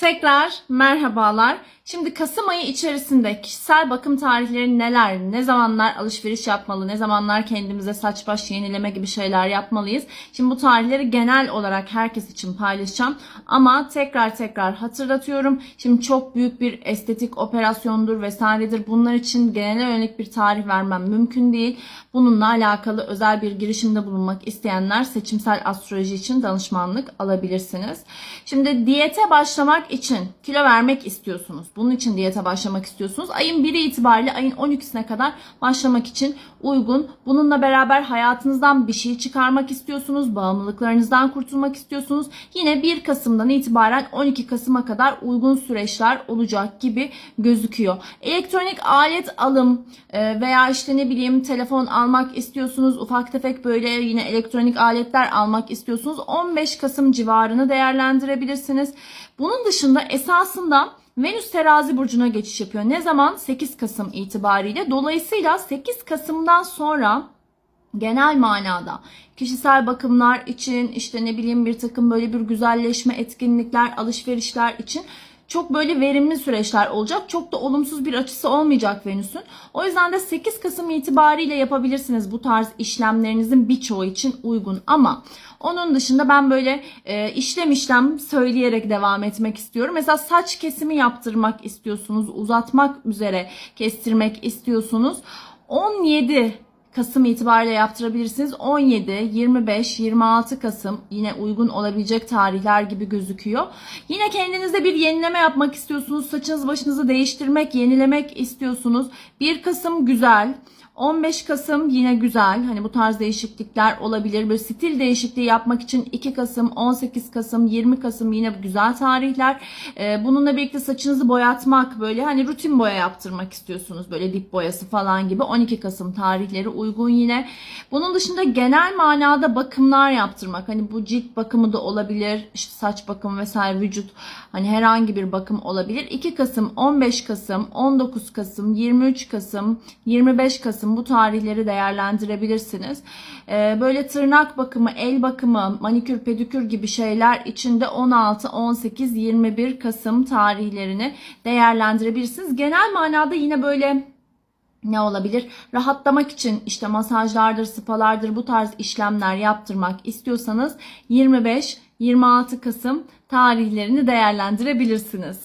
Tekrar merhabalar. Şimdi Kasım ayı içerisinde kişisel bakım tarihleri neler, ne zamanlar alışveriş yapmalı, ne zamanlar kendimize saç baş yenileme gibi şeyler yapmalıyız. Şimdi bu tarihleri genel olarak herkes için paylaşacağım. Ama tekrar tekrar hatırlatıyorum. Şimdi çok büyük bir estetik operasyondur vesairedir. Bunlar için genel yönelik bir tarih vermem mümkün değil. Bununla alakalı özel bir girişimde bulunmak isteyenler seçimsel astroloji için danışmanlık alabilirsiniz. Şimdi diyete başlamak için kilo vermek istiyorsunuz. Bunun için diyete başlamak istiyorsunuz. Ayın 1'i itibariyle ayın 12'sine kadar başlamak için uygun. Bununla beraber hayatınızdan bir şey çıkarmak istiyorsunuz. Bağımlılıklarınızdan kurtulmak istiyorsunuz. Yine 1 Kasım'dan itibaren 12 Kasım'a kadar uygun süreçler olacak gibi gözüküyor. Elektronik alet alım e, veya işte ne bileyim telefon almak istiyorsunuz. Ufak tefek böyle yine elektronik aletler almak istiyorsunuz. 15 Kasım civarını değerlendirebilirsiniz. Bunun dışında esasında Venüs terazi burcuna geçiş yapıyor. Ne zaman? 8 Kasım itibariyle. Dolayısıyla 8 Kasım'dan sonra genel manada kişisel bakımlar için işte ne bileyim bir takım böyle bir güzelleşme etkinlikler, alışverişler için çok böyle verimli süreçler olacak. Çok da olumsuz bir açısı olmayacak Venüs'ün. O yüzden de 8 Kasım itibariyle yapabilirsiniz bu tarz işlemlerinizin birçoğu için uygun ama onun dışında ben böyle e, işlem işlem söyleyerek devam etmek istiyorum. Mesela saç kesimi yaptırmak istiyorsunuz, uzatmak üzere kestirmek istiyorsunuz. 17 Kasım itibariyle yaptırabilirsiniz. 17, 25, 26 Kasım yine uygun olabilecek tarihler gibi gözüküyor. Yine kendinizde bir yenileme yapmak istiyorsunuz. Saçınızı başınızı değiştirmek, yenilemek istiyorsunuz. 1 Kasım güzel. 15 Kasım yine güzel. Hani bu tarz değişiklikler olabilir. Böyle stil değişikliği yapmak için 2 Kasım, 18 Kasım, 20 Kasım yine güzel tarihler. Ee, bununla birlikte saçınızı boyatmak böyle hani rutin boya yaptırmak istiyorsunuz. Böyle dip boyası falan gibi 12 Kasım tarihleri uygun yine. Bunun dışında genel manada bakımlar yaptırmak. Hani bu cilt bakımı da olabilir. işte saç bakımı vesaire vücut hani herhangi bir bakım olabilir. 2 Kasım, 15 Kasım, 19 Kasım, 23 Kasım, 25 Kasım bu tarihleri değerlendirebilirsiniz. Ee, böyle tırnak bakımı, el bakımı, manikür, pedikür gibi şeyler için de 16, 18, 21 Kasım tarihlerini değerlendirebilirsiniz. Genel manada yine böyle ne olabilir? Rahatlamak için işte masajlardır, spalardır bu tarz işlemler yaptırmak istiyorsanız 25 26 Kasım tarihlerini değerlendirebilirsiniz.